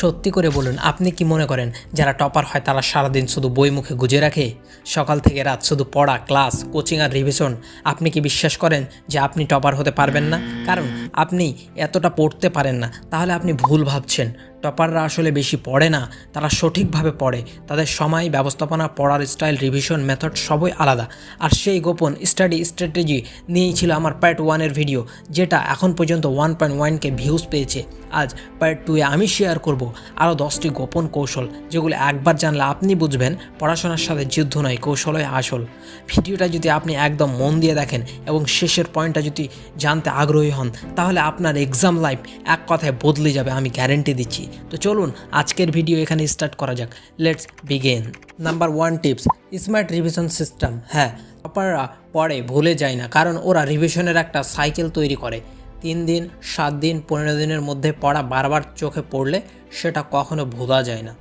সত্যি করে বলুন, আপনি কি মনে করেন যারা টপার হয় তারা সারাদিন শুধু বই মুখে গুজে রাখে? সকাল থেকে রাত শুধু পড়া, ক্লাস, কোচিং আর রিভিশন। আপনি কি বিশ্বাস করেন যে আপনি টপার হতে পারবেন না? কারণ আপনি এতটা পড়তে পারেন না। তাহলে আপনি ভুল ভাবছেন। টপাররা আসলে বেশি পড়ে না, তারা সঠিকভাবে পড়ে। তাদের সময়, ব্যবস্থাপনা, পড়ার স্টাইল, রিভিশন মেথড সবই আলাদা। আর সেই গোপন স্টাডি স্ট্র্যাটেজি নিয়েই ছিল আমার পার্ট ওয়ানের ভিডিও, যেটা এখন পর্যন্ত ওয়ান পয়েন্ট ওয়ানকে ভিউজ পেয়েছে। আজ পার্ট টুয়ে আমি শেয়ার করব আরও দশটি গোপন কৌশল, যেগুলো একবার জানলে আপনি বুঝবেন পড়াশোনার সাথে যুদ্ধ নয়, কৌশলই আসল। ভিডিওটা যদি আপনি একদম মন দিয়ে দেখেন এবং শেষের পয়েন্টটা যদি জানতে আগ্রহী হন, তাহলে আপনার এক্সাম লাইফ এক কথায় বদলে যাবে, আমি গ্যারেন্টি দিচ্ছি। তো চলুন, আজকের ভিডিও এখানে স্টার্ট করা যাক। Let's begin number one tips smart revision system হ্যাঁ টপাররা পড়ে ভুলে যায় না, কারণ ওরা রিভিশনের একটা সাইকেল তৈরি করে। তিন দিন, সাত দিন, পনেরো দিনের মধ্যে পড়া বারবার চোখে পড়লে সেটা কখনো ভোলা যায় না।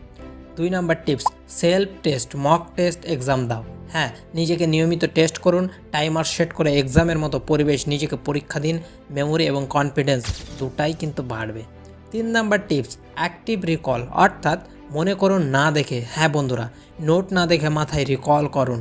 দুই number tips self test mock test exam দাও। হ্যাঁ নিজেকে নিয়মিত টেস্ট করুন টাইমার সেট করে এক্সামের মতো পরিবেশ, নিজেকে পরীক্ষা দিন মেমোরি এবং কনফিডেন্স দুটাই কিন্তু বাড়বে। তিন নাম্বার টিপস অ্যাক্টিভ রিকল অর্থাৎ মনে করুন না দেখে হ্যাঁ বন্ধুরা নোট না দেখে মাথায় রিকল করুন।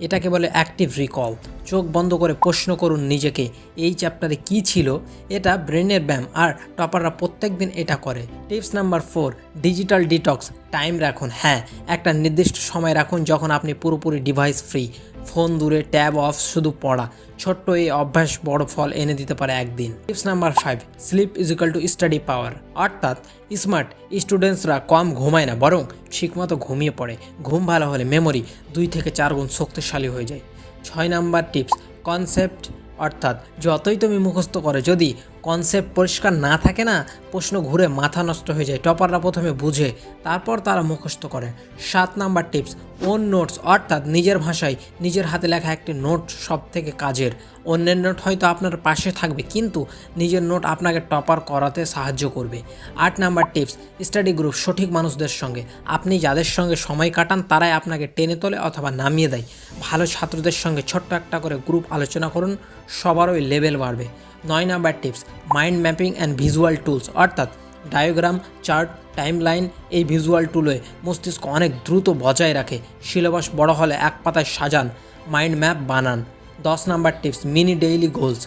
এটাকে বলে অ্যাক্টিভ রিকল চোখ বন্ধ করে প্রশ্ন করুন নিজেকে, এই চ্যাপ্টারে কি ছিল? এটা ব্রেনের ব্যায়াম আর টপাররা প্রত্যেক দিন এটা করে। Tips number four, digital detox, time রাখুন। হ্যাঁ একটা নির্দিষ্ট সময় রাখুন যখন আপনি পুরোপুরি ডিভাইস ফ্রি। ফোন দূরে, ট্যাব অফ, শুধু পড়া। ছোট্ট এই অভ্যাস বড় ফল এনে দিতে পারে একদিন। Tips number five, sleep is equal to study power. অর্থাৎ স্মার্ট স্টুডেন্টসরা কম ঘুমায় না, বরং ঠিকমতো ঘুমিয়ে পড়ে। ঘুম ভালো হলে মেমোরি দুই থেকে চার গুণ শক্তিশালী হয়ে যায়। ছয় নাম্বার টিপস কনসেপ্ট অর্থাৎ যতই তুমি মুখস্থ করো যদি কনসেপ্ট পরিষ্কার না থাকে না, প্রশ্ন ঘুরে মাথা নষ্ট হয়ে যায়। টপাররা প্রথমে বুঝে, তারপর তারা মুখস্থ করে। সাত নাম্বার টিপস ওন নোটস অর্থাৎ নিজের ভাষায় নিজের হাতে লেখা একটি নোট সব থেকে কাজের। অন্যের নোট হয়তো আপনার পাশে থাকবে, কিন্তু নিজের নোট আপনাকে টপার করাতে সাহায্য করবে। আট নাম্বার টিপস স্টাডি গ্রুপ সঠিক মানুষদের সঙ্গে। আপনি যাদের সঙ্গে সময় কাটান, তারাই আপনাকে টেনে তোলে অথবা নামিয়ে দেয়। ভালো ছাত্রদের সঙ্গে ছোট্ট একটা করে গ্রুপ আলোচনা করুন, সবারই লেভেল বাড়বে। নয় number tips mind mapping and visual tools অর্থাৎ ডায়োগ্রাম চার্ট টাইম লাইন এই ভিজুয়াল টুলে মস্তিষ্ক অনেক দ্রুত বজায় রাখে। সিলেবাস বড় হলে এক পাতায় সাজান মাইন্ড ম্যাপ বানান। দশ number tips mini daily goals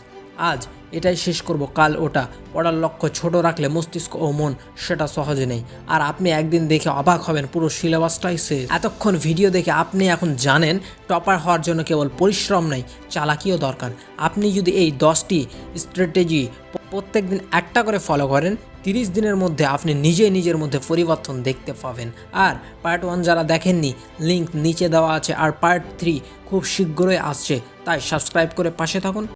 আজ এটাই শেষ করব, কাল ওটা। পড়ার লক্ষ্য ছোট রাখলে মস্তিষ্ক ও মন সেটা সহজে নেই। আর আপনি একদিন দেখে অবাক হবেন, পুরো সিলেবাসটাই শেষ। এতক্ষণ ভিডিও দেখে আপনি এখন জানেন, টপার হওয়ার জন্য কেবল পরিশ্রম নেই, চালাকিও দরকার। আপনি যদি এই দশটি স্ট্র্যাটেজি প্রত্যেক দিন একটা করে ফলো করেন, তিরিশ দিনের মধ্যে আপনি নিজে নিজের মধ্যে পরিবর্তন দেখতে পাবেন। আর পার্ট ওয়ান যারা দেখেননি লিংক নিচে দেওয়া আছে। আর পার্ট থ্রি খুব শীঘ্রই আসছে, তাই সাবস্ক্রাইব করে পাশে থাকুন।